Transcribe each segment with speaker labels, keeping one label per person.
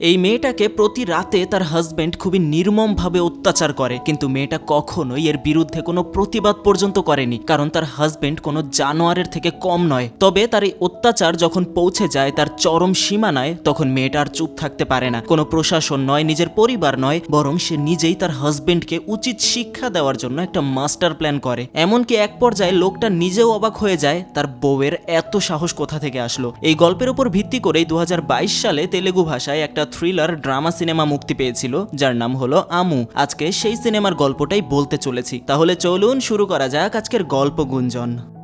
Speaker 1: এই মেয়েটাকে প্রতি রাতে তার হাজবেন্ড খুবই নির্মমভাবে অত্যাচার করে, কিন্তু মেয়েটা কখনোই এর বিরুদ্ধে কোনো প্রতিবাদ পর্যন্ত করেনি, কারণ তার হাজবেন্ড কোনো জানোয়ারের থেকে কম নয়। তবে তার এই অত্যাচার যখন পৌঁছে যায়, তার চরম সীমানায়, তখন মেয়েটা আর চুপ থাকতে পারে না। কোনো প্রশাসন নয়, নিজের পরিবার নয়, বরং সে নিজেই তার হাজবেন্ডকে উচিত শিক্ষা দেওয়ার জন্য একটা মাস্টার প্ল্যান করে। এমনকি এক পর্যায়ে লোকটা নিজেও অবাক হয়ে যায়, তার বউয়ের এত সাহস কোথা থেকে আসলো? এই গল্পের উপর ভিত্তি করেই দু হাজার বাইশ সালে তেলেগু ভাষায় একটা থ্রিলার ড্রামা সিনেমা মুক্তি পেয়েছিল, যার নাম হলো আমু। আজকে সেই সিনেমার গল্পটাই বলতে চলেছি। তাহলে চলুন শুরু করা যাক আজকের গল্প গুঞ্জন।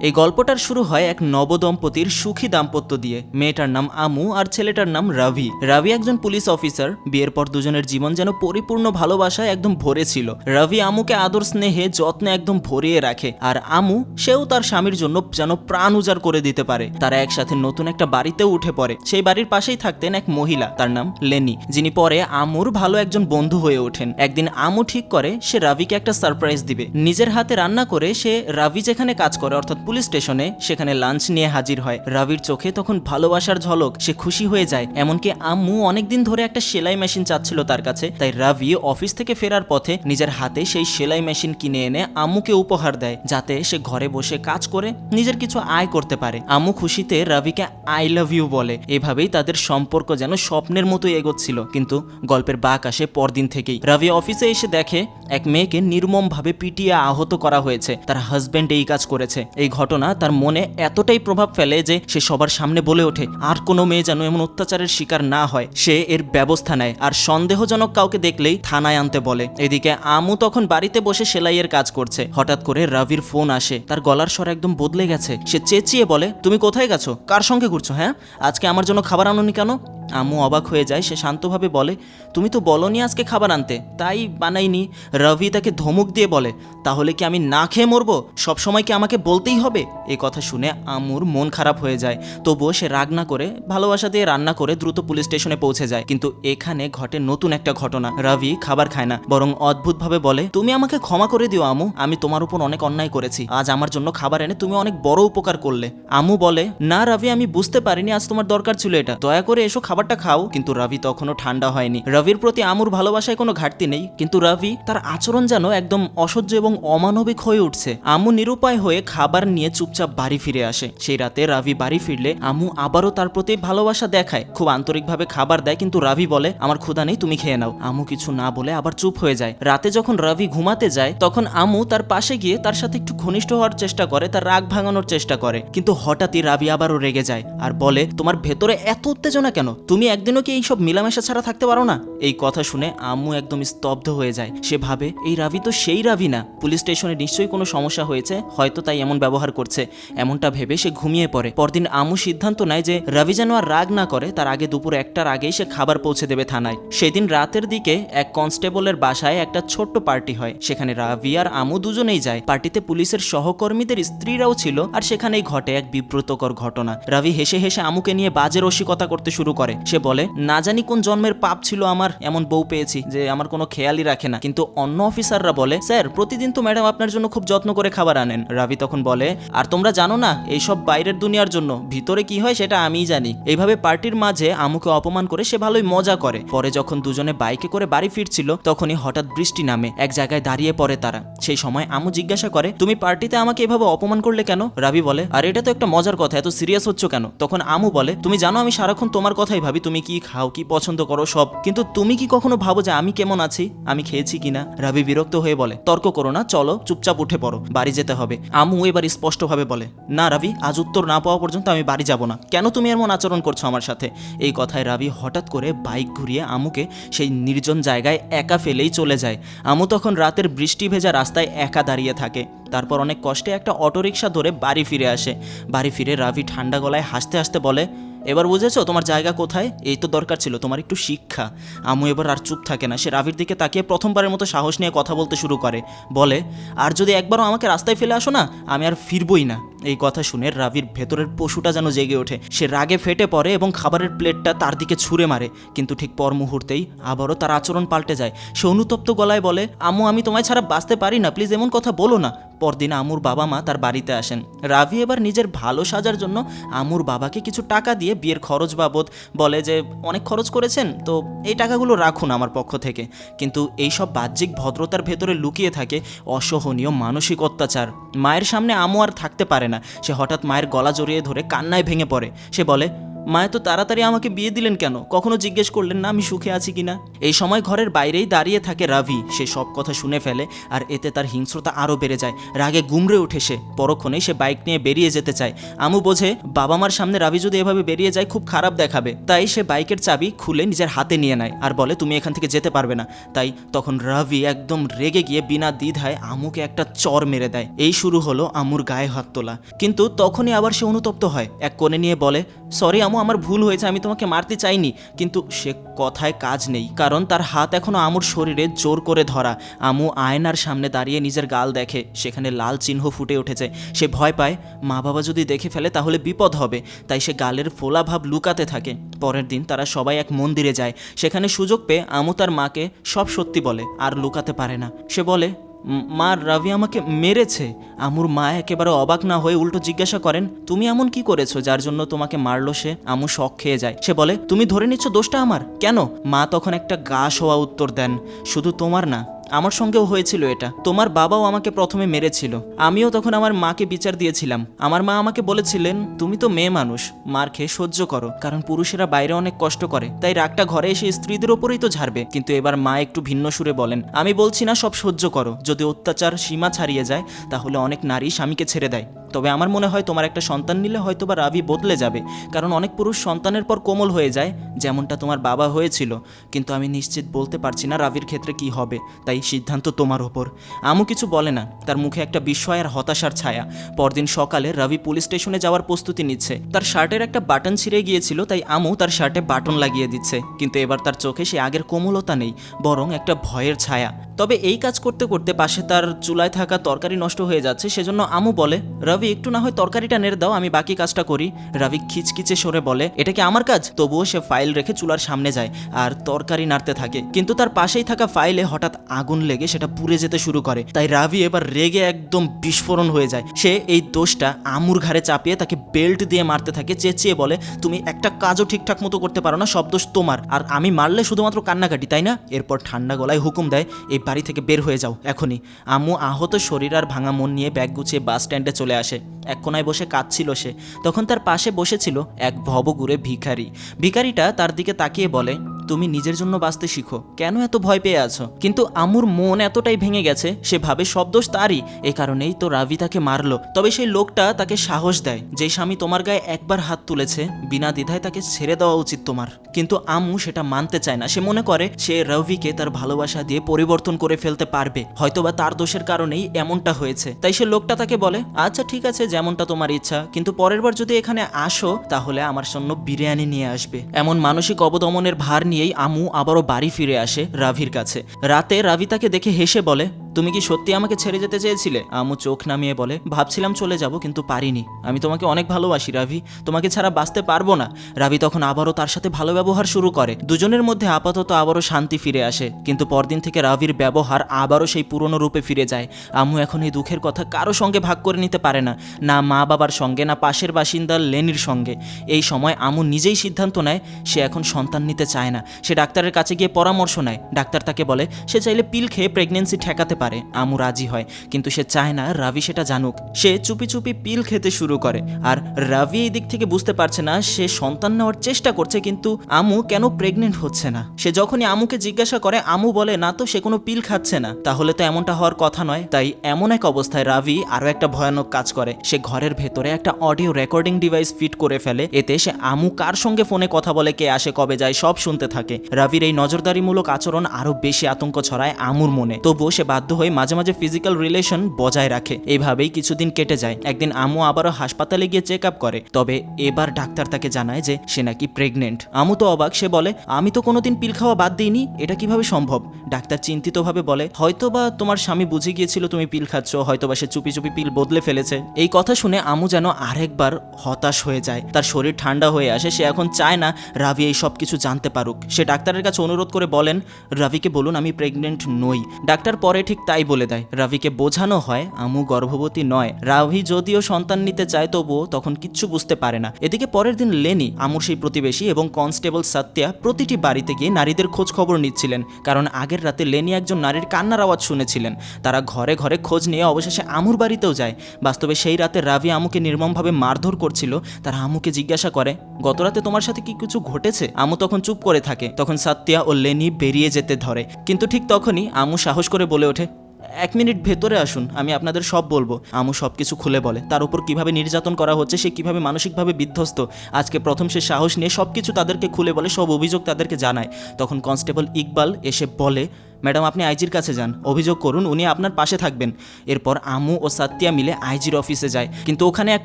Speaker 1: এই গল্পটার শুরু হয় এক নবদম্পতির সুখী দাম্পত্য দিয়ে। মেয়েটার নাম আমু আর ছেলেটার নাম রাভি। রাভি একজন পুলিশ অফিসার। বিয়ের পর দুজনের জীবন যেন পরিপূর্ণ ভালোবাসায় একদম ভরে ছিল। রাভি আমুকে আদর স্নেহে যত্নে একদম ভরিয়ে রাখে আর আমু সেও তার স্বামীর জন্য যেন প্রাণ উজাড় করে দিতে পারে। তারা একসাথে নতুন একটা বাড়িতেও উঠে পড়ে। সেই বাড়ির পাশেই থাকতেন এক মহিলা, তার নাম লেনি, যিনি পরে আমুর ভালো একজন বন্ধু হয়ে ওঠেন। একদিন আমু ঠিক করে সে রাভিকে একটা সারপ্রাইজ দিবে। নিজের হাতে রান্না করে সে রাভি যেখানে কাজ করে, অর্থাৎ পুলিশ স্টেশনে সেখানে লাঞ্চ নিয়ে হাজির হয়। রাভির চোখে তখন ভালোবাসার ঝলক, সে খুশি হয়ে যায়। এমনকি আম্মু অনেকদিন ধরে একটা সেলাই মেশিন চাচ্ছিল তার কাছে। তাই রাভি অফিস থেকে ফেরার পথে নিজের হাতে সেই সেলাই মেশিন কিনে এনে আম্মুকে উপহার দেয়, যাতে সে ঘরে বসে কাজ করে নিজের কিছু আয় করতে পারে। আম্মু খুশিতে রাভিকে আই লাভ ইউ বলে। এভাবেই তাদের সম্পর্ক যেন স্বপ্নের মতো এগোচ্ছিল। কিন্তু গল্পের বাক আসে পরদিন থেকেই। রাভি অফিসে এসে দেখে, এক মেয়েকে নির্মমভাবে পিটিয়ে আহত করা হয়েছে। তার হাজবেন্ড এই কাজ করেছে। এই ঘটনা তার মনে এতটাই প্রভাব ফেলে যে সে সবার সামনে বলে ওঠে, আর কোনো মেয়ে যেন এমন অত্যাচারের শিকার না হয়। সে এর ব্যবস্থা নেয় আর সন্দেহজনক কাউকে দেখলেই থানায় আনতে বলে। এদিকে আমু তখন বাড়িতে বসে সেলাইয়ের কাজ করছে। হঠাৎ করে রাভির ফোন আসে। তার গলার স্বর একদম বদলে গেছে। সে চেঁচিয়ে বলে, তুমি কোথায় গেছো? কার সঙ্গে ঘুরছো হ্যাঁ? আজকে আমার জন্য খাবার আনোনি কেন? আমু অবাক হয়ে যায়, সে শান্তভাবে বলে, তুমি তো বলনি আজকে খাবার আনতে, তাই বানাইনি। রবি তাকে ধমক দিয়ে বলে, তাহলে কি আমি না খেয়ে মরবো? সবসময় কি আমাকে বলতেই হবে? এ কথা শুনে আমুর মন খারাপ হয়ে যায়। তবুও সে রাগ না করে ভালোবাসা দিয়ে রান্না করে দ্রুত পুলিশ স্টেশনে পৌঁছে যায়। কিন্তু এখানে ঘটে নতুন একটা ঘটনা। রবি খাবার খায় না, বরং অদ্ভুতভাবে বলে, তুমি আমাকে ক্ষমা করে দিও, আমু। আমি তোমার উপর অনেক অন্যায় করেছি। আজ আমার জন্য খাবার এনে তুমি অনেক বড় উপকার করলে। আমু বলে, না রবি আমি বুঝতে পারিনি, আজ তোমার দরকার ছিল এটা। দয়া করে এসো খাবারটা খাও, কিন্তু রবি তখনও ঠান্ডা হয়নি। রবির প্রতি আমুর ভালোবাসায় কোনো ঘাটতি নেই, কিন্তু রবি তার আচরণ যেন একদম অসহ্য এবং অমানবিক হয়ে উঠছে। আমু নিরুপায় হয়ে খাবার নিয়ে চুপচাপ বাড়ি ফিরে আসে। সেই রাতে রাভি বাড়ি ফিরলে আমু আবারও তার প্রতি ভালোবাসা দেখায়। খুব আন্তরিকভাবে খাবার দেয়, কিন্তু রাভি বলে, আমার ক্ষুধা নেই, তুমি খেয়ে নাও। আমু কিছু না বলে আবার চুপ হয়ে যায়। রাতে যখন রবি ঘুমাতে যায়, তখন আমু তার পাশে গিয়ে তার সাথে একটু ঘনিষ্ঠ হওয়ার চেষ্টা করে, তার রাগ ভাঙানোর চেষ্টা করে। কিন্তু হঠাৎই রাবি আবারও রেগে যায় আর বলে, তোমার ভেতরে এত উত্তেজনা কেন? তুমি একদিনও কি এইসব মিলামেশা ছাড়া থাকতে পারো না? এই কথা শুনে আম্মু একদম স্তব্ধ হয়ে যায়। সে ভাবে, এই রাভি তো সেই রাভি না। পুলিশ স্টেশনে নিশ্চয়ই কোনো সমস্যা হয়েছে। হয়তো তাই এমন ব্যবহার করছে। এমনটা ভেবে সে ঘুমিয়ে পড়ে। পরদিন আম্মু সিদ্ধান্ত নেয় যে, রবি যেন আর রাগ না করে, তার আগে দুপুর একটার আগেই সে খাবার পৌঁছে দেবে থানায়। সেদিন রাতের দিকে এক কনস্টেবলের বাসায় একটা ছোট্ট পার্টি হয়। সেখানে রাভি আর আমু দুজনেই যায়। পার্টিতে পুলিশের সহকর্মীদের স্ত্রীরাও ছিল, আর সেখানেই ঘটে এক বিব্রতকর ঘটনা। রাভি হেসে হেসে আমুকে নিয়ে বাজে রসিকতা করতে শুরু করে। সে বলে, না জানি কোন জন্মের পাপ ছিল আমার, এমন বউ পেয়েছি যে আমার কোনো খেয়ালই রাখে না। কিন্তু অন্য অফিসাররা বলে, স্যার, প্রতিদিন তো ম্যাডাম আপনার জন্য খুব যত্ন করে খাবার আনেন। রাভি তখন বলে, আর তোমরা জানো না এইসব বাইরের দুনিয়ার জন্য, ভিতরে কি হয় সেটা আমিই জানি। এইভাবে পার্টির মাঝে আমুকে অপমান করে সে ভালোই মজা করে। পরে যখন দুজনে বাইকে করে বাড়ি ফিরছিল, তখনই হঠাৎ বৃষ্টি নামে, এক জায়গায় দাঁড়িয়ে পড়ে তারা। সেই সময় আমু জিজ্ঞাসা করে, তুমি পার্টিতে আমাকে এভাবে অপমান করলে কেন? রাভি বলে, আর, এটা তো একটা মজার কথা, এত সিরিয়াস হচ্ছ কেন? তখন আমু বলে, তুমি জানো আমি সারাক্ষণ তোমার কথাই ভাবি। তুমি কি খাও, কি পছন্দ করো, সব। কিন্তু তুমি কি কখনো ভাবো যে আমি কেমন আছি? আমি খেয়েছি কিনা? রাবি বিরক্ত হয়ে বলে, তর্ক করো না, চলো, চুপচাপ উঠে পড়ো, বাড়ি যেতে হবে। আমু এবার স্পষ্টভাবে বলে, না রাবি, আজ উত্তর না পাওয়া পর্যন্ত আমি বাড়ি যাব না। কেন তুমি এমন আচরণ করছ আমার সাথে? এই কথায় রাবি হঠাৎ করে বাইক ঘুরিয়ে আমুকে সেই নির্জন জায়গায় একা ফেলেই চলে যায়। আমু তখন রাতের বৃষ্টি ভেজা রাস্তায় একা দাঁড়িয়ে থাকে। তারপর অনেক কষ্টে একটা অটোরিকশা ধরে বাড়ি ফিরে আসে। বাড়ি ফিরে রাভি ঠান্ডা গলায় হাসতে হাসতে বলে এবার বুঝেছ তোমার জায়গা কোথায়? এই তো দরকার ছিল তোমার একটু শিক্ষা। আমু এবার আর চুপ থাকে না। সে রাভির দিকে তাকিয়ে প্রথমবারের মতো সাহস নিয়ে কথা বলতে শুরু করে। বলে, আর যদি একবারও আমাকে রাস্তায় ফেলে আসো না, আমি আর ফিরবই না। এই কথা শুনে রাভির ভেতরের পশুটা যেন জেগে ওঠে। সে রাগে ফেটে পড়ে এবং খাবারের প্লেটটা তার দিকে ছুঁড়ে মারে। কিন্তু ঠিক পর মুহূর্তেই আবারও তার আচরণ পাল্টে যায়। সে অনুতপ্ত গলায় বলে আমু আমি তোমায় ছাড়া বাঁচতে পারি না। প্লিজ এমন কথা বলো না। পরদিন আমুর বাবা মা তার বাড়িতে আসেন। রাভি এবার নিজের ভালো সাজার জন্য আমুর বাবাকে কিছু টাকা দিয়ে বিয়ের খরচ বাবদ বলে যে, অনেক খরচ করেছেন, তো এই টাকাগুলো রাখুন আমার পক্ষ থেকে। কিন্তু এইসব বাহ্যিক ভদ্রতার ভেতরে লুকিয়ে থাকে অসহনীয় মানসিক অত্যাচার। মায়ের সামনে আমু আর থাকতে পারে না। সে হঠাৎ মায়ের গলা জড়িয়ে ধরে কান্নায় ভেঙে পড়ে। সে বলে মা এত তাড়াতাড়ি আমাকে বিয়ে দিলেন কেন? কখনো জিজ্ঞেস করলেন না আমি সুখে আছি কিনা? এই সময় ঘরের বাইরেই দাঁড়িয়ে থাকে রাভি। সে সব কথা শুনে ফেলে, আর এতে তার হিংস্রতা আরও বেড়ে যায়। রাগে গুমড়ে ওঠে সে। পরক্ষণেই সে বাইক নিয়ে বেরিয়ে যেতে চায়। আমু বোঝে বাবা মার সামনে রাভি যদি এভাবে বেরিয়ে যায় খুব খারাপ দেখাবে। তাই সে বাইকের চাবি খুলে নিজের হাতে নিয়ে নেয় আর বলে, তুমি এখান থেকে যেতে পারবে না। তাই তখন রাভি একদম রেগে গিয়ে বিনা দ্বিধায় আমুকে একটা চর মেরে দেয়। এই শুরু হলো আমুর গায়ে হাত তোলা। কিন্তু তখনই আবার সে অনুতপ্ত হয়। এক কোণে নিয়ে বলে, সরি আমু আমার ভুল হয়েছে আমি তোমাকে মারতে চাইনি। কিন্তু সে কথায় কাজ নেই কারণ তার হাত এখনও আমুর শরীরে জোর করে ধরা। আমু আয়নার সামনে দাঁড়িয়ে নিজের গাল দেখে সেখানে লাল চিহ্ন ফুটে উঠেছে। সে ভয় পায় মা বাবা যদি দেখে ফেলে তাহলে বিপদ হবে। তাই সে গালের ফোলা ভাব লুকাতে থাকে। পরের দিন তারা সবাই এক মন্দিরে যায়। সেখানে সুযোগ পেয়ে আমু তার মাকে সব সত্যি বলে আর লুকাতে পারে না। সে বলে "উম, মা রাভি আমাকে মেরেছে। আমুর মা একেবারে অবাক না হয়ে উল্টো জিজ্ঞাসা করেন, তুমি এমন কি করেছ যার জন্য তোমাকে মারলো সে? আমু শখ খেয়ে যায়। সে বলে, তুমি ধরে নিচ্ছ দোষটা আমার। কেন? মা তখন একটা গা শোয়া উত্তর দেন। শুধু তোমার না আমার সঙ্গেও হয়েছিল এটা। তোমার বাবাও আমাকে প্রথমে মেরেছিল। আমিও তখন আমার মাকে বিচার দিয়েছিলাম। আমার মা আমাকে বলেছিলেন, তুমি তো মেয়ে মানুষ, মার খেয়ে সহ্য করো, কারণ পুরুষেরা বাইরে অনেক কষ্ট করে। তাই রাগটা ঘরে এসে স্ত্রীদের ওপরেই তো ঝাড়বে। কিন্তু এবার মা একটু ভিন্ন সুরে বলেন, আমি বলছি না সব সহ্য করো। যদি অত্যাচার সীমা ছাড়িয়ে যায়, তাহলে অনেক নারী স্বামীকে ছেড়ে দেয়। তবে আমার মনে হয় তোমার একটা সন্তান নিলে হয়তো বা রাবি বদলে যাবে, কারণ অনেক পুরুষ সন্তানের পর কোমল হয়ে যায়, যেমনটা তোমার বাবা হয়েছিল। কিন্তু আমি নিশ্চিত বলতে পারছি না রাবির ক্ষেত্রে কি হবে, তাই সিদ্ধান্ত তোমার ওপর। আমু কিছু বলে না, তার মুখে একটা বিস্ময় আর হতাশার ছায়া। পরদিন সকালে রবি পুলিশ স্টেশনে যাওয়ার প্রস্তুতি নিচ্ছে। তার শার্টের একটা বাটন ছিঁড়ে গিয়েছিল, তাই আমু তার শার্টে বাটন লাগিয়ে দিচ্ছে। কিন্তু এবার তার চোখে সে আগের কোমলতা নেই, বরং একটা ভয়ের ছায়া। তবে এই কাজ করতে করতে পাশে তার চুলায় থাকা তরকারি নষ্ট হয়ে যাচ্ছে, সেজন্য আমু বলে, রবি একটু না হয় তরকারিটা নেড়ে দাও, আমি বাকি কাজটা করি। রবি খিচকিচে সরে বলে, এটা কি আমার কাজ? তবুও সে ফাইল রেখে চুলার সামনে যায় আর তরকারি নাড়তে থাকে। কিন্তু তার পাশেই থাকা ফাইলে হঠাৎ আগুন লেগে সেটা পুড়ে যেতে শুরু করে। তাই রাভি এবার রেগে একদম বিস্ফোরণ হয়ে যায়। সে এই দোষটা আমুর ঘাড়ে চাপিয়ে তাকে বেল্ট দিয়ে মারতে থাকে, চেঁচিয়ে বলে, তুমি একটা কাজও ঠিকঠাক মতো করতে পারো না, সব দোষ তোমার। আর আমি মারলে শুধুমাত্র কান্নাকাটি, তাই না? এরপর ঠান্ডা গলায় হুকুম দেয়, এই বাড়ি থেকে বের হয়ে যাও, এখনই। আম্মু আহত শরীর আর ভাঙা মন নিয়ে ব্যাগ গুছিয়ে বাস স্ট্যান্ডে চলে আসে। এক কোনায় বসে কাঁদছিল সে। তখন তার পাশে বসেছিল এক ভবগুড়ে ভিখারি। ভিখারিটা তার দিকে তাকিয়ে বলে তুমি নিজের জন্য বাঁচতে শিখো। কেন এত ভয় পেয়ে আছো? কিন্তু আমুর মন এতটাই ভেঙে গেছে, সে ভাবে সব দোষ তারই। এই কারণেই তো রাভি তাকে মারলো। তবে সেই লোকটা তাকে সাহস দেয়। যে স্বামী তোমার গায়ে একবার হাত তুলেছে, বিনা দ্বিধায় তাকে ছেড়ে দেওয়া উচিত তোমার। কিন্তু আমু সেটা মানতে চায় না। সে মনে করে, সে রবিকে তার ভালোবাসা দিয়ে পরিবর্তন করে ফেলতে পারবে। হয়তোবা তার দোষের কারণেই এমনটা হয়েছে। তাই সে লোকটা তাকে বলে আচ্ছা ঠিক আছে, যেমনটা তোমার ইচ্ছা। কিন্তু পরের বার যদি এখানে আসো, তাহলে আমার জন্য বিরিয়ানি নিয়ে আসবে। এমন মানসিক অবদমনের ভার নিয়েই আমু আবারও বাড়ি ফিরে আসে রাভির কাছে। রাতে রাভি তাকে দেখে হেসে বলে তুমি কি সত্যি আমাকে ছেড়ে যেতে চেয়েছিলে? আমু চোখ নামিয়ে বলে, ভাবছিলাম চলে যাব, কিন্তু পারিনি। আমি তোমাকে অনেক ভালোবাসি, রাভি। তোমাকে ছাড়া বাঁচতে পারব না। রাভি তখন আবারও তার সাথে ভালো ব্যবহার শুরু করে। দুজনের মধ্যে আপাতত আবারও শান্তি ফিরে আসে। কিন্তু পরদিন থেকে রাভির ব্যবহার আবারও সেই পুরনো রূপে ফিরে যায়। আমু এখন এই দুঃখের কথা কারও সঙ্গে ভাগ করে নিতে পারে না। না মা বাবার সঙ্গে, না পাশের বাসিন্দা লেনির সঙ্গে। এই সময় আমু নিজেই সিদ্ধান্ত নেয়, সে এখন সন্তান নিতে চায় না। সে ডাক্তারের কাছে গিয়ে পরামর্শ নেয়। ডাক্তার তাকে বলে, সে চাইলে পিল খেয়ে প্রেগনেন্সি ঠেকাতে পারে, আমু রাজি হয়। কিন্তু সে চায় না রাভি সেটা জানুক। সে চুপি চুপি পিল খেতে শুরু করে। আর রাভি এই দিক থেকে বুঝতে পারছে না, সে সন্তান নেওয়ার চেষ্টা করছে কিন্তু আমু কেন প্রেগনেন্ট হচ্ছে না? সে যখনই আমুকে জিজ্ঞাসা করে, আমু বলে, না তো, সে কোনো পিল খাচ্ছে না। তাহলে তো এমনটা হওয়ার কথা নয়। তাই এমন এক অবস্থায় রাভি আরও একটা ভয়ানক কাজ করে। সে ঘরের ভেতরে একটা অডিও রেকর্ডিং ডিভাইস ফিট করে ফেলে। এতে সে আমু কার সঙ্গে ফোনে কথা বলে, কে আসে, কবে যায়, সব শুনতে থাকে। রাভির এই নজরদারিমূলক আচরণ আরও বেশি আতঙ্ক ছড়ায় আমুর মনে। তবুও সে বাধ্য হয়ে মাঝে মাঝে ফিজিক্যাল রিলেশন বজায় রাখে। এইভাবেই কিছুদিন কেটে যায়। একদিন আমু আবারও হাসপাতালে গিয়ে চেক আপ করে। তবে এবার ডাক্তার তাকে জানায় যে সে নাকি প্রেগনেন্ট আমু তো অবাক, সে বলে, আমি তো কোনোদিন পিল খাওয়া বাদ দিইনি, এটা কীভাবে সম্ভব? ডাক্তার চিন্তিতভাবে বলে, হয়তোবা তোমার স্বামী বুঝে গিয়েছিল তুমি পিল খাচ্ছ, হয়তোবা সে চুপি চুপি পিল বদলে ফেলেছে। এই কথা শুনে আমু যেন আরেকবার হতাশ হয়ে যায়। তার শরীর ঠান্ডা হয়ে আসে, সে এখন চায় না রাভি এই সব কিছু জানতে পারুক। সে ডাক্তারের কাছে অনুরোধ করে বলেন, রাভিকে বলুন, আমি প্রেগনেন্ট নই। ডাক্তার পরে ঠিক তাই বলে দেয়, রাভিকে বোঝানো হয় আমু গর্ভবতী নয়। রাভি যদিও সন্তান নিতে চায় তবুও তখন কিচ্ছু বুঝতে পারে না। এদিকে পরের দিন লেনি, আমুর সেই প্রতিবেশী এবং কনস্টেবল সাত্যা প্রতিটি বাড়িতে গিয়ে নারীদের খোঁজ খবর নিচ্ছিলেন। কারণ আগের রাতে লেনি একজন নারীর কান্নার আওয়াজ শুনেছিলেন। তারা ঘরে ঘরে খোঁজ নিয়ে অবশেষে আমুর বাড়িতেও যায়। বাস্তবে সেই রাতে রাভি আমুকে নির্মমভাবে মারধর করছিল। তারা আমুকে জিজ্ঞাসা করে, গত রাতে তোমার সাথে কি কিছু ঘটেছে? আমু তখন চুপ করে থাকে। তখন সাত্যা ও লেনি বেরিয়ে যেতে ধরে। কিন্তু ঠিক তখনই আমু সাহস করে বলে ওঠে এক মিনিট ভেতরে আসুন, আমি আপনাদের সব বলব। আমু সব কিছু খুলে বলে, তার উপর কীভাবে নির্যাতন করা হচ্ছে, সে কীভাবে মানসিকভাবে বিধ্বস্ত। আজকে প্রথম সে সাহস নিয়ে সব কিছু তাদেরকে খুলে বলে, সব অভিযোগ তাদেরকে জানায়। তখন কনস্টেবল ইকবাল এসে বলে ম্যাডাম, আপনি আইজির কাছে যান। অভিযোগ করুন, উনি আপনার পাশে থাকবেন। এরপর আমু ও সাত্যা মিলে আইজির অফিসে যায়। কিন্তু ওখানে এক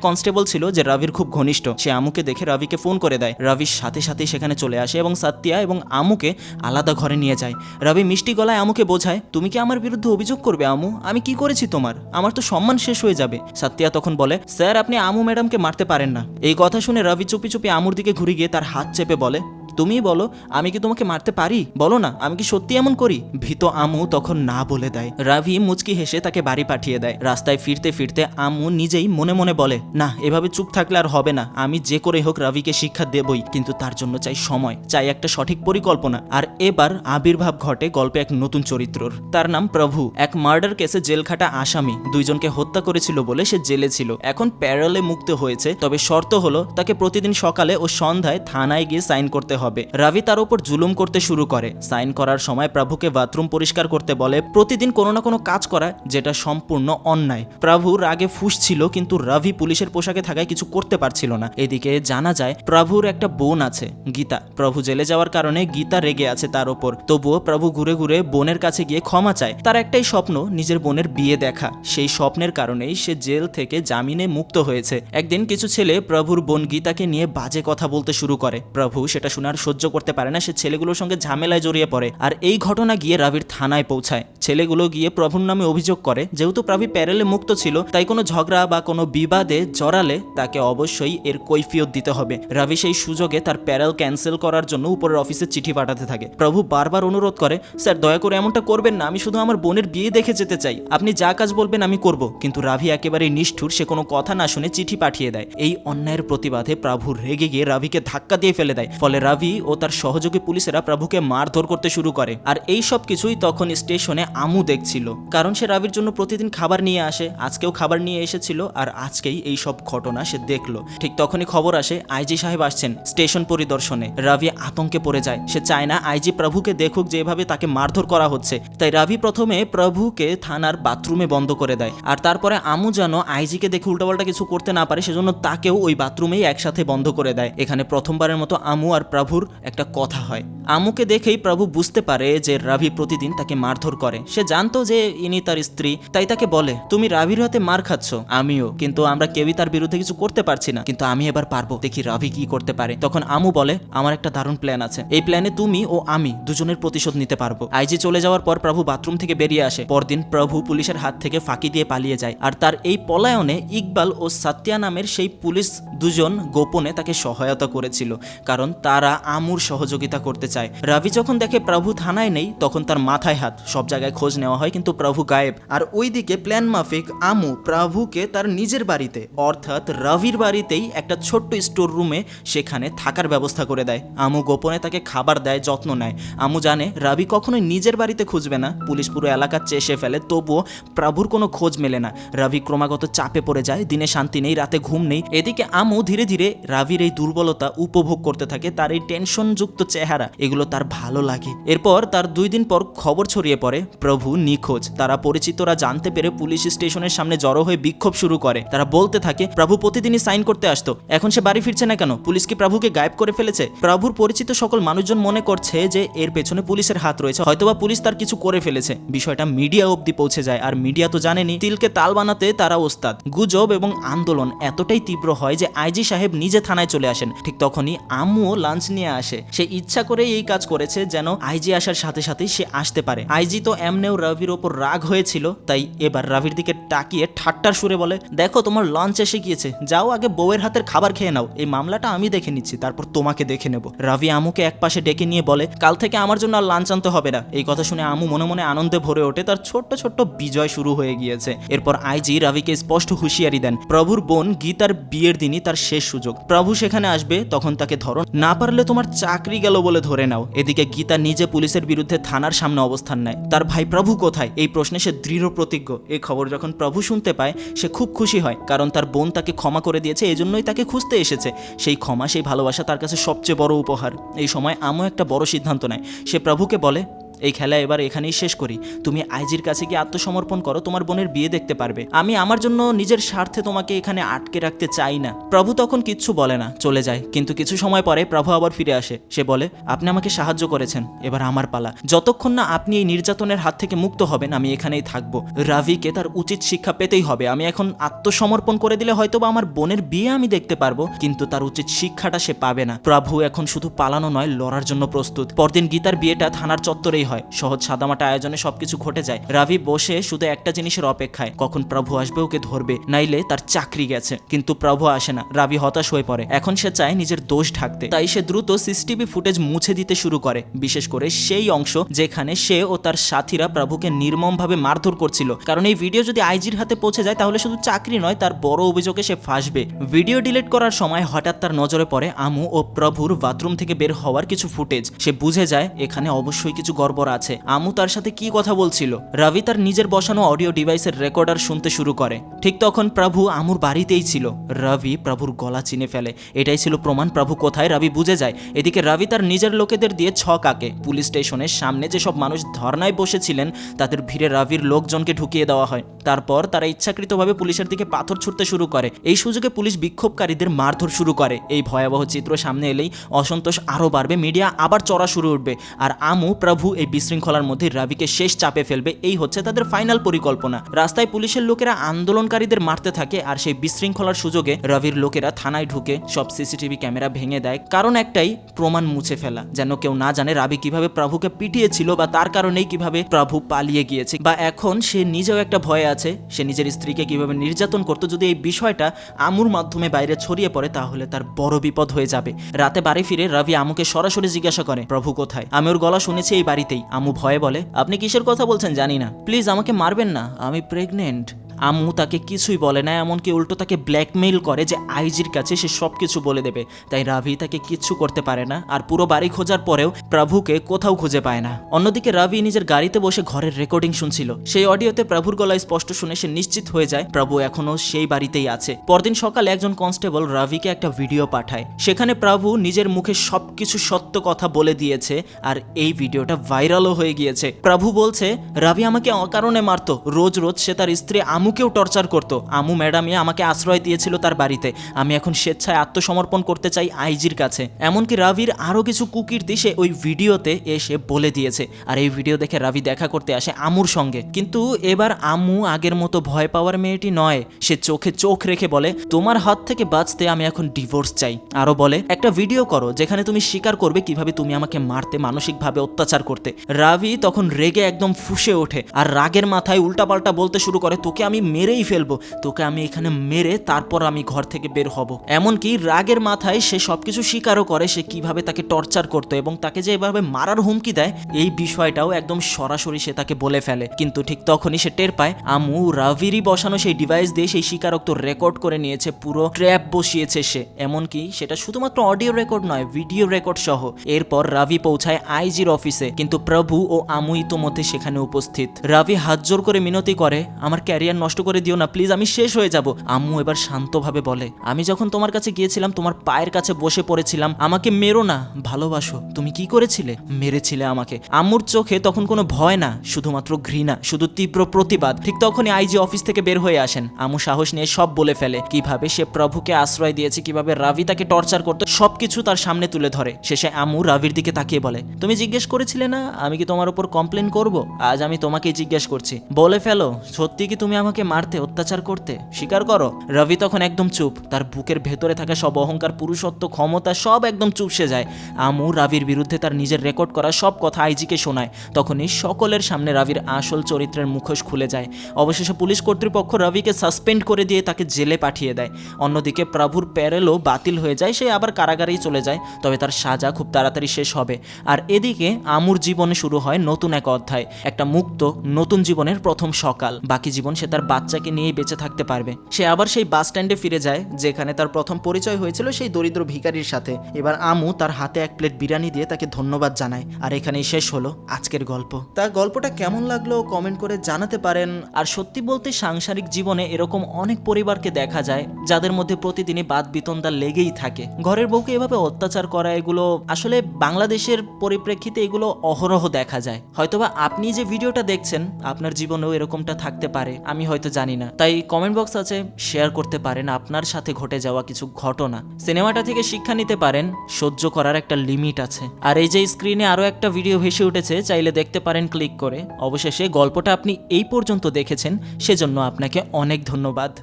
Speaker 1: কনস্টেবল ছিল যে রবির খুব ঘনিষ্ঠ। সে আমুকে দেখে রবিকে ফোন করে দেয়। রবির সাথে সাথেই সেখানে চলে আসে এবং সাত্যা এবং আমুকে আলাদা ঘরে নিয়ে যায়। রবি মিষ্টি গলায় আমুকে বোঝায়, তুমি কি আমার বিরুদ্ধে অভিযোগ করবে, আমু? আমি কি করেছি তোমার? আমার তো সম্মান শেষ হয়ে যাবে। সাত্যা তখন বলে, স্যার, আপনি আমু ম্যাডামকে মারতে পারেন না। এই কথা শুনে রবি চুপি চুপি আমুর দিকে ঘুরে গিয়ে তার হাত চেপে বলে তুমিই বলো, আমি কি তোমাকে মারতে পারি? বলো না, আমি কি সত্যি এমন করি? ভীত আমু তখন না বলে দেয়। রাভি মুচকি হেসে তাকে বাড়ি পাঠিয়ে দেয়। রাস্তায় ফিরতে ফিরতে আমু নিজেই মনে মনে বলে, না, এভাবে চুপ থাকলে আর হবে না। আমি যে করে হোক রাভিকে শিক্ষা দেবই, কিন্তু তার জন্য চাই সময়। চাই একটা সঠিক পরিকল্পনা। আর এবার আবির্ভাব ঘটে গল্পে এক নতুন চরিত্রর। তার নাম প্রভু। এক মার্ডার কেসে জেলখাটা আসামি। দুইজনকে হত্যা করেছিল বলে সে জেলে ছিল। এখন প্যারলে মুক্ত হয়েছে, তবে শর্ত হলো, তাকে প্রতিদিন সকালে ও সন্ধ্যায় থানায় গিয়ে সাইন করতে হবে। রাভি তার উপর জুলুম করতে শুরু করে। সাইন করার সময় প্রভুকে বাথরুম পরিষ্কার করতে বলে, প্রতিদিন কোনো না কোনো কাজ করা যেটা সম্পূর্ণ অন্যায়। প্রভু রাগে ফুস ছিল, কিন্তু রাভি পুলিশের পোশাকে থাকায় কিছু করতে পারছিল না। এদিকে জানা যায়, প্রভুর একটা বোন আছে, গীতা। প্রভু জেলে যাওয়ার কারণে গীতা রেগে আছে তার ওপর। তবুও প্রভু ঘুরে ঘুরে বোনের কাছে গিয়ে ক্ষমা চায়। তার একটাই স্বপ্ন, নিজের বোনের বিয়ে দেখা। সেই স্বপ্নের কারণেই সে জেল থেকে জামিনে মুক্ত হয়েছে। একদিন কিছু ছেলে প্রভুর বোন গীতাকে নিয়ে বাজে কথা বলতে শুরু করে। প্রভু সেটা শোনার সহ্য করতে পারে না, সে ছেলেগুলোর সঙ্গে ঝামেলায় জড়িয়ে পড়ে। আর এই ঘটনা গিয়ে রাবির থানায় পৌঁছায়। ছেলেগুলো গিয়ে প্রভুর নামে অভিযোগ করে। যেহেতু প্রভু প্যারেলে মুক্ত ছিল, তাই কোনো ঝগড়া বা কোনো বিবাদে জড়ালে তাকে অবশ্যই এর কৈফিয়ত দিতে হবে। রাবি সেই সুযোগে তার প্যারেল ক্যান্সেল করার জন্য উপরের অফিসে চিঠি পাঠাতে থাকে। প্রভু বারবার অনুরোধ করে, স্যার, দয়া করে এমনটা করবেন না, আমি শুধু আমার বোনের বিয়ে দেখে যেতে চাই। আপনি যা কাজ বলবেন আমি করব। কিন্তু রাভি একেবারেই নিষ্ঠুর, সে কোনো কথা না শুনে চিঠি পাঠিয়ে দেয়। এই অন্যায়ের প্রতিবাদে প্রভু রেগে গিয়ে রাভিকে ধাক্কা দিয়ে ফেলে দেয়। ফলে রাভি ও তার সহযোগী পুলিশেরা প্রভুকে মারধর করতে শুরু করে। আর এই সব কিছুই তখন স্টেশনে আমু দেখছিল। কারণ সে রাভির জন্য প্রতিদিন খাবার নিয়ে আসে, আজকেও খাবার নিয়ে এসেছিল আর আজকেই এই সব ঘটনা সে দেখল। ঠিক তখনই খবর আসে আইজি সাহেব আসছেন স্টেশন পরিদর্শনে। রাভি আতঙ্কে পড়ে যায়। সে চায় না আইজি প্রভুকে দেখুক যেভাবে তাকে মারধর করা হচ্ছে। তাই রাভি প্রথমে প্রভুকে থানার বাথরুমে বন্ধ করে দেয়। আর তারপরে আমু যেন আইজিকে দেখে উল্টাপাল্টা কিছু করতে না পারে, সেজন্য তাকেও ওই বাথরুমেই একসাথে বন্ধ করে দেয়। এখানে প্রথমবারের মতো আমু আর প্রভুর একটা কথা হয়। আমুকে দেখেই প্রভু বুঝতে পারে যে রাভি প্রতিদিন তাকে মারধর করে। সে জানতো যে ইনি তার স্ত্রী, তাই তাকে বলে, তুমি রাভির হাতে মার খাচ্ছ। আমিও, কিন্তু আমরা কেউই তার বিরুদ্ধে কিছু করতে পারছি না। কিন্তু আমি এবার পারব। দেখি রাভি কি করতে পারে। তখন আমু বলে, আমার একটা দারুণ প্ল্যান আছে। এই প্ল্যানে তুমি ও আমি দুজনের প্রতিশোধ নিতে পারব। আইজি চলে যাওয়ার পর প্রভু বাথরুম থেকে বেরিয়ে আসে। পরদিন প্রভু পুলিশের হাত থেকে ফাঁকি দিয়ে পালিয়ে যায়। আর তার এই পলায়নে ইকবাল ও সাত্যা নামের সেই পুলিশ দুজন গোপনে তাকে সহায়তা করেছিল। কারণ তারা আমুর সহযোগিতা করতে চায়। রাভি যখন দেখে প্রভু থানায় নেই, তখন তার মাথায় হাত। সব জায়গায় খোঁজ নেওয়া হয়, কিন্তু প্রভু গায়েব। আর ওইদিকে প্ল্যান মাফিক আমু প্রভুকে তার নিজের বাড়িতে, অর্থাৎ রবির বাড়িতেই একটা ছোট্ট স্টোর রুমে সেখানে থাকার ব্যবস্থা করে দেয়। আমু গোপনে তাকে খাবার দেয়, যত্ন নেয়। আমু জানে রাবি কখনোই নিজের বাড়িতে খুঁজবে না। পুলিশ পুরো এলাকা চেষে ফেলে, তবুও প্রভুর কোনো খোঁজ মেলে না। রাভি ক্রমাগত চাপে পড়ে যায়, দিনে শান্তি নেই, রাতে ঘুম নেই। এদিকে আমু ধীরে ধীরে রাভির এই দুর্বলতা উপভোগ করতে থাকে, তার এই টেনশনযুক্ত চেহারা, এগুলো তার ভালো লাগে। এরপর তার দুই দিন পর খবর ছড়িয়ে পড়ে, প্রভু, নিখোঁজ। তারা পরিচিতরা জানতে পেরে পুলিশ স্টেশনের সামনে জড়ো হয়ে বিক্ষোভ শুরু করে। তারা বলতে থাকে, প্রভু প্রতিদিনই সাইন করতে আসতো। এখন সে বাড়ি ফিরছে না কেন? পুলিশ কি প্রভুকে গায়েব করে ফেলেছে? প্রভুর পরিচিত সকল মানুষজন মনে করছে যে এর পেছনে পুলিশের হাত রয়েছে। হয়তোবা পুলিশ তার কিছু করে ফেলেছে। বিষয়টা মিডিয়া অবধি পৌঁছে যায়, আর মিডিয়া তো জানেনি, তিলকে তাল বানাতে তারা ওস্তাদ। গুজব এবং আন্দোলন এতটাই তীব্র হয় যে আইজি সাহেব নিজে থানায় চলে আসেন। ঠিক তখনই আম্মুও লাঞ্চ নিয়ে আসে। সে ইচ্ছা করেই এই কাজ করেছে যেন আইজি আসার সাথে সাথেই সে আসতে পারে। আইজি তো এমনেও রবির ওপর রাগ হয়েছিল, তাই এবার রবির দিকে তাকিয়ে ঠাট্টার সুরে বলে, দেখো, তোমার লঞ্চ এসে গিয়েছে। যাও আগে বউয়ের হাতের খাবার খেয়ে নাও। এই মামলাটা আমি দেখে নিচ্ছি, তারপর তোমাকে দেখে নেব। রবি আমুকে এক পাশে ডেকে নিয়ে বলে, কাল থেকে আমার জন্য আর লাঞ্চ আনতে হবে না। এই কথা শুনে আমু মনে মনে আনন্দে ভরে ওঠে, তার ছোট্ট ছোট্ট বিজয় শুরু হয়ে গিয়েছে। এরপর আইজি রাভিকে স্পষ্ট হুঁশিয়ারি দেন, প্রভুর বোন গীতার বিয়ের দিনই তার শেষ সুযোগ। প্রভু সেখানে আসবে, তখন তাকে ধরো। না পারলে তোমার চাকরি গেল বলে ধরে নাও। এদিকে গীতা নিজে পুলিশের বিরুদ্ধে থানার সামনে অবস্থান নেয়। তার ভাই প্রভু কোথায়? এই প্রশ্নে সে দৃঢ় প্রতিজ্ঞ। এই খবর যখন প্রভু শুনতে পায়, সে খুব খুশি হয়, কারণ তার বোন তাকে ক্ষমা করে দিয়েছে, এজন্যই তাকে খুঁজতে এসেছে। সেই ক্ষমা, সেই ভালোবাসা তার কাছে সবচেয়ে বড় উপহার। এই সময় আমও একটা বড় সিদ্ধান্ত নেয়। সে প্রভুকে বলে এই খেলা এবার এখানেই শেষ করি। তুমি আইজির কাছে গিয়ে আত্মসমর্পণ করো, তোমার বোনের বিয়ে দেখতে পারবে। আমি আমার জন্য নিজের স্বার্থে তোমাকে এখানে আটকে রাখতে চাই না। প্রভু তখন কিচ্ছু বলে না, চলে যায়। কিন্তু কিছু সময় পরে প্রভু আবার ফিরে আসে। সে বলে, আপনি আমাকে সাহায্য করেছেন, এবার আমার পালা। যতক্ষণ না আপনি এই নির্যাতনের হাত থেকে মুক্ত হবেন, আমি এখানেই থাকব। রাভিকে তার উচিত শিক্ষা পেতেই হবে। আমি এখন আত্মসমর্পণ করে দিলে হয়তো বা আমার বোনের বিয়ে আমি দেখতে পারব, কিন্তু তার উচিত শিক্ষাটা সে পাবে না। প্রভু এখন শুধু পালানো নয়, লড়ার জন্য প্রস্তুত। পরদিন গীতার বিয়েটা থানার চত্বরেই হয়। সহজ সাদামাটা আয়োজনে সবকিছু ঘটে যায়। রাভি বসে শুধু একটা জিনিসের অপেক্ষায়। কখন প্রভু আসবে ওকে ধরবে, নাইলে তার চাকরি গেছে। কিন্তু প্রভু আসে না। রাভি হতাশ হয়ে পড়ে। এখন সে চায় নিজের দোষ ঢাকতে। তাই সে দ্রুত সিসিটিভি ফুটেজ মুছে দিতে শুরু করে। বিশেষ করে সেই অংশ যেখানে সে ও তার সাথীরা প্রভুকে নির্মমভাবে মারধর করছিল। কারণ এই ভিডিও যদি আইজির হাতে পৌঁছে যায়, তাহলে শুধু চাকরি নয়, তার বড় অভিযোগে সে ফাঁসবে। ভিডিও ডিলিট করার সময় হঠাৎ তার নজরে পড়ে আমু ও প্রভুর বাথরুম থেকে বের হওয়ার কিছু ফুটেজ। সে বুঝে যায়, এখানে অবশ্যই কিছু গড়বড় আছে। আমু তার সাথে কি কথা বলছিল? রবি তার নিজের বসানো অডিও ডিভাইসের রেকর্ডার শুনতে শুরু করে। ঠিক তখন প্রভু আমুর বাড়িতেই ছিল। রবি প্রভুর গলা চিনে ফেলে। এটাই ছিল প্রমাণ, প্রভু কোথায়? রবি বুঝে যায়। এদিকে রবি তার নিজের লোকেদের দিয়ে ছক আঁকে। পুলিশ স্টেশনের সামনে যেসব মানুষ ধর্নায় বসেছিলেন, তাদের ভিড়ে রবির লোকজনকে ঢুকিয়ে দেওয়া হয়। তারপর তারা ইচ্ছাকৃতভাবে পুলিশের দিকে পাথর ছুটতে শুরু করে। এই সুযোগে পুলিশ বিক্ষোভকারীদের মারধর শুরু করে। এই ভয়াবহ চিত্র সামনে এলেই অসন্তোষ আরও বাড়বে, মিডিয়া আবার চড়া শুরু উঠবে। আর আমু প্রভু এই বিশৃঙ্খলার মধ্যে রবিকে শেষ চাপে ফেলবে, এই হচ্ছে তাদের ফাইনাল পরিকল্পনা। রাস্তায় পুলিশের লোকেরা আন্দোলনকারীদের মারতে থাকে আর সেই বিশৃঙ্খলার সুযোগে রবির লোকেরা থানায় ঢুকে সব সিসিটিভি ক্যামেরা ভেঙে দেয়, কারণ একটাই প্রমাণ মুছে ফেলা। যেন কেউ না জানে রাবি কীভাবে প্রভুকে পিটিয়েছিল বা তার কারণেই কীভাবে প্রভু পালিয়ে গিয়েছে, বা এখন সে নিজেও একটা ভয়ে আছে, সে নিজের স্ত্রীকে কীভাবে নির্যাতন করতো, যদি এই বিষয়টা আমুর মাধ্যমে বাইরে ছড়িয়ে পড়ে, তাহলে তার বড় বিপদ হয়ে যাবে। রাতে বাড়ি ফিরে রবি আমুকে সরাসরি জিজ্ঞাসা করে, প্রভু কোথায়? আমি ওর গলা শুনেছি এই আমু ভয়ে বলে, আপনি কিসের কথা বলছেন জানি না। প্লিজ আমাকে মারবেন না, আমি প্রেগনেন্ট আম্মু তাকে কিছুই বলে না, এমনকি উল্টো তাকে ব্ল্যাকমেইল করে যে আইজির কাছে সে সব কিছু বলে দেবে। তাই রাভি তাকে কিচ্ছু করতে পারে না, আর পুরো বাড়ি খোঁজার পরেও প্রভুকে কোথাও খুঁজে পায় না। অন্যদিকে রাভি নিজের গাড়িতে বসে ঘরের রেকর্ডিং শুনছিল। সেই অডিওতে প্রভুর গলায় স্পষ্ট শুনে সে নিশ্চিত হয়ে যায়, প্রভু এখনও সেই বাড়িতেই আছে। পরদিন সকালে একজন কনস্টেবল রাভিকে একটা ভিডিও পাঠায়। সেখানে প্রভু নিজের মুখে সবকিছু সত্য কথা বলে দিয়েছে, আর এই ভিডিওটা ভাইরালও হয়ে গিয়েছে। প্রভু বলছে, রাভি আমাকে অকারণে মারতো। রোজ রোজ সে তার স্ত্রী আমুকেও টর্চার করত। আমু ম্যাডামই আমাকে আশ্রয় দিয়েছিল তার বাড়িতে। আমি এখন স্বেচ্ছায় আত্মসমর্পণ করতে চাই আইজির কাছে। এমনকি রাভির আরও কিছু কুকির দিশে ওই ভিডিওতে এসে বলে দিয়েছে। আর এই ভিডিও দেখে রাভি দেখা করতে আসে আমুর সঙ্গে। কিন্তু এবার আমু আগের মতো ভয় পাওয়ার মেয়েটি নয়। সে চোখে চোখ রেখে বলে, তোমার হাত থেকে বাঁচতে আমি এখন ডিভোর্স চাই। আরও বলে, একটা ভিডিও করো যেখানে তুমি স্বীকার করবে কীভাবে তুমি আমাকে মারতে, মানসিকভাবে অত্যাচার করতে। রাভি তখন রেগে একদম ফুসে ওঠে। আর রাগের মাথায় উল্টাপাল্টা বলতে শুরু করে, তোকে আমি মেরেই ফেলব। তোকে আমি এখানে মেরে তারপর আমি ঘর থেকে বের হব। এমনকি রাগের মাথায় সে সবকিছু স্বীকারও করে সে কীভাবে তাকে টর্চার করতো এবং তাকে যে এভাবে মারার হুমকি দেয়, এই বিষয়টাও একদম সরাসরি সে তাকে বলে ফেলে। কিন্তু ঠিক তখনই সে টের পায়, আমু রাভিরই বসানো সেই ডিভাইস দিয়ে সেই স্বীকারোক্ত রেকর্ড করে নিয়েছে, পুরো ট্র্যাপ বসিয়েছে সে। এমনকি সেটা শুধুমাত্র অডিও রেকর্ড নয় ভিডিও রেকর্ড সহ। এরপর রাভি পৌঁছায় আইজির অফিসে কিন্তু প্রভু ও আমু ইতোমধ্যে সেখানে উপস্থিত। রাভি হাত জোর করে মিনতি করে, আমার ক্যারিয়ার নষ্ট করে দিও না প্লিজ আমি শেষ হয়ে যাব। আম্মু এবার শান্তভাবে বলে, আমি যখন তোমার কাছে গিয়েছিলাম, তোমার পায়ের কাছে বসে পড়েছিলাম, আমাকে মেরো না, ভালোবাসো। তুমি কি করেছিলে? মেরেছিলে আমাকে। আম্মুর চোখে তখন কোনো ভয় না, শুধুমাত্র ঘৃণা, শুধু তীব্র প্রতিবাদ। ঠিক তখনই আইজি অফিস থেকে বের হয়ে আসেন। আমু সাহস নিয়ে সব বলে ফেলে, কীভাবে সে প্রভুকে আশ্রয় দিয়েছে, কীভাবে রাভি তাকে টর্চার করতো, সবকিছু তার সামনে তুলে ধরে। শেষে আমু রাভির দিকে তাকিয়ে বলে, তুমি জিজ্ঞেস করেছিলে না, আমি কি তোমার উপর কমপ্লেন করব? আজ আমি তোমাকে জিজ্ঞেস করছি। বলে ফেলো, সত্যি কি তুমি আমাকে তোমাকে মারতে, অত্যাচার করতে? স্বীকার করো। রবি তখন একদম চুপ। তার বুকের ভেতরে থাকা সব অহংকার, পুরুষত্ব, ক্ষমতা, সব একদম চুপসে যায়। আমু রাবির বিরুদ্ধে তার নিজের রেকর্ড করা সব কথা আইজিকে শোনায়। তখনই সকলের সামনে রাবির আসল চরিত্রের মুখোশ খুলে যায়। অবশেষে পুলিশ কর্তৃপক্ষ রবিকে সাসপেন্ড করে দিয়ে তাকে জেলে পাঠিয়ে দেয়। অন্যদিকে প্রভুর প্যারেলও বাতিল হয়ে যায়, সে আবার কারাগারেই চলে যায়। তবে তার সাজা খুব তাড়াতাড়ি শেষ হবে। আর এদিকে আমুর জীবনে শুরু হয় নতুন এক অধ্যায়, একটা মুক্ত, নতুন জীবনের প্রথম সকাল। বাকি জীবন সে তার বাচ্চাকে নিয়েই বেঁচে থাকতে পারবে। সে আবার সেই বাস স্ট্যান্ডে ফিরে যায়, যেখানে তার প্রথম পরিচয় হয়েছিল সেই দরিদ্র ভিখারির সাথে। এবার আমু তার হাতে এক প্লেট বিরিয়ানি দিয়ে তাকে ধন্যবাদ জানায়। আর এখানেই শেষ হলো আজকের গল্প। তা গল্পটা কেমন লাগল কমেন্ট করে জানাতে পারেন। আর সত্যি বলতে সাংসারিক জীবনে এরকম অনেক পরিবারকে দেখা যায়, যাদের মধ্যে প্রতিদিনই বাদ বিতন্দা লেগেই থাকে। ঘরের বউকে এভাবে অত্যাচার করা, এগুলো আসলে বাংলাদেশের পরিপ্রেক্ষিতে এগুলো অহরহ দেখা যায়। হয়তোবা আপনি যে ভিডিওটা দেখছেন, আপনার জীবনেও এরকমটা থাকতে পারে। আমি হয়তো জানি না। তাই কমেন্ট বক্স আছে শেয়ার করতে পারেন, আপনার সাথে ঘটে যাওয়া কিছু ঘটনা। সিনেমাটা থেকে শিক্ষা নিতে পারেন, সহ্য করার একটা লিমিট আছে। আর এই যে স্ক্রিনে আরও একটা ভিডিও ভেসে উঠেছে, চাইলে দেখতে পারেন ক্লিক করে। অবশেষে গল্পটা আপনি এই পর্যন্ত দেখেছেন, সেজন্য আপনাকে অনেক ধন্যবাদ।